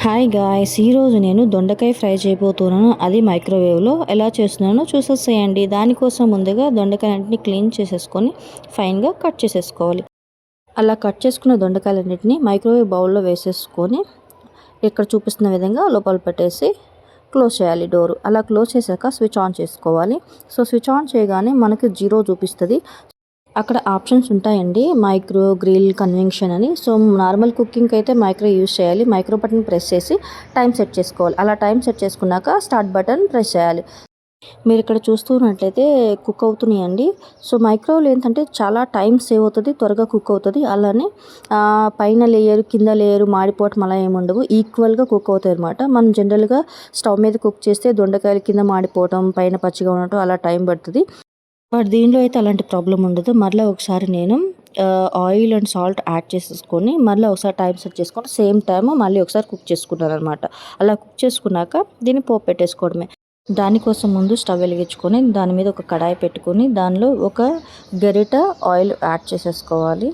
Hi guys ఈరోజు నేను దొండకాయ ఫ్రై చేయబోతున్నాను. అది మైక్రోవేవ్లో ఎలా చేస్తున్నానో చూసేసేయండి. దానికోసం ముందుగా దొండకాయలన్నింటినీ క్లీన్ చేసేసుకొని ఫైన్గా కట్ చేసేసుకోవాలి. అలా కట్ చేసుకున్న దొండకాయలన్నింటినీ మైక్రోవేవ్ బౌల్లో వేసేసుకొని ఇక్కడ చూపిస్తున్న విధంగా లోపల పెట్టేసి క్లోజ్ చేయాలి డోరు. అలా క్లోజ్ చేశాక స్విచ్ ఆన్ చేసుకోవాలి. సో స్విచ్ ఆన్ చేయగానే మనకి జీరో చూపిస్తుంది. అక్కడ ఆప్షన్స్ ఉంటాయండి మైక్రో గ్రిల్ కన్వెన్షన్ అని. సో నార్మల్ కుకింగ్కి అయితే మైక్రో యూస్ చేయాలి. మైక్రో బటన్ ప్రెస్ చేసి టైం సెట్ చేసుకోవాలి. అలా టైం సెట్ చేసుకున్నాక స్టార్ట్ బటన్ ప్రెస్ చేయాలి. మీరు ఇక్కడ చూస్తున్నట్లయితే కుక్ అవుతున్నాయండి. సో మైక్రోవేవ్ ఏంటంటే చాలా టైం సేవ్ అవుతుంది త్వరగా కుక్ అవుతుంది. అలానే పైన లేయర్ కింద లేయర్ మాడిపోవటం అలా ఏమి ఉండవు ఈక్వల్గా కుక్ అవుతాయి అనమాట మనం జనరల్గా స్టవ్ మీద కుక్ చేస్తే దొండకాయలు కింద మాడిపోవటం పైన పచ్చిగా ఉండటం అలా టైం పడుతుంది. బట్ దీనిలో అయితే అలాంటి ప్రాబ్లం ఉండదు. మరలా ఒకసారి నేను ఆయిల్ అండ్ సాల్ట్ యాడ్ చేసేసుకొని మళ్ళీ ఒకసారి టైం సెట్ చేసుకొని సేమ్ టైం మళ్ళీ ఒకసారి కుక్ చేసుకున్నాను అనమాట అలా కుక్ చేసుకున్నాక దీన్ని పోపు పెట్టేసుకోవడమే. దానికోసం ముందు స్టవ్ వెలిగించుకొని దాని మీద ఒక కడాయి పెట్టుకొని దానిలో ఒక గరిట ఆయిల్ యాడ్ చేసేసుకోవాలి.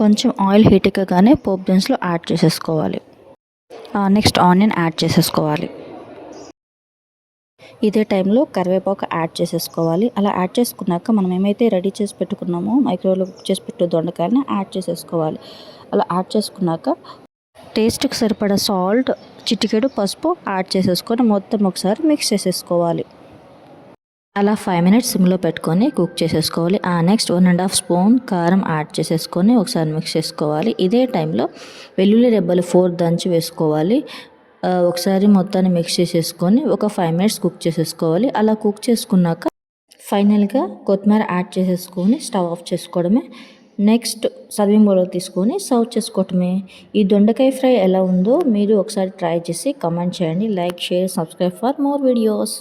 కొంచెం ఆయిల్ హీట్ ఎక్కగానే పోప్ దినుసులు యాడ్ చేసేసుకోవాలి. నెక్స్ట్ ఆనియన్ యాడ్ చేసేసుకోవాలి. ఇదే టైంలో కరివేపాకు యాడ్ చేసేసుకోవాలి. అలా యాడ్ చేసుకున్నాక మనం ఏమైతే రెడీ చేసి పెట్టుకున్నామో మైక్రోవేవ్లో కుక్ చేసి పెట్టు దొండకాయని యాడ్ చేసేసుకోవాలి. అలా యాడ్ చేసుకున్నాక టేస్ట్కి సరిపడా సాల్ట్ చిటికెడు పసుపు యాడ్ చేసేసుకొని మొత్తం ఒకసారి మిక్స్ చేసేసుకోవాలి. అలా ఫైవ్ మినిట్స్ సిమ్లో పెట్టుకొని కుక్ చేసేసుకోవాలి. ఆ next one and half spoon కారం యాడ్ చేసేసుకొని ఒకసారి మిక్స్ చేసుకోవాలి. ఇదే టైంలో వెల్లుల్లి రెబ్బలు ఫోర్ దంచి వేసుకోవాలి. ఒకసారి మొత్తాన్ని మిక్స్ చేసేసుకొని ఒక ఫైవ్ మినిట్స్ కుక్ చేసేసుకోవాలి. అలా కుక్ చేసుకున్నాక ఫైనల్గా కొత్తిమీర యాడ్ చేసేసుకొని స్టవ్ ఆఫ్ చేసుకోవడమే. నెక్స్ట్ సర్వింగ్ బౌల్లో తీసుకొని సర్వ్ చేసుకోవటమే. ఈ దొండకాయ ఫ్రై ఎలా ఉందో మీరు ఒకసారి ట్రై చేసి కమెంట్ చేయండి. Like share subscribe for more videos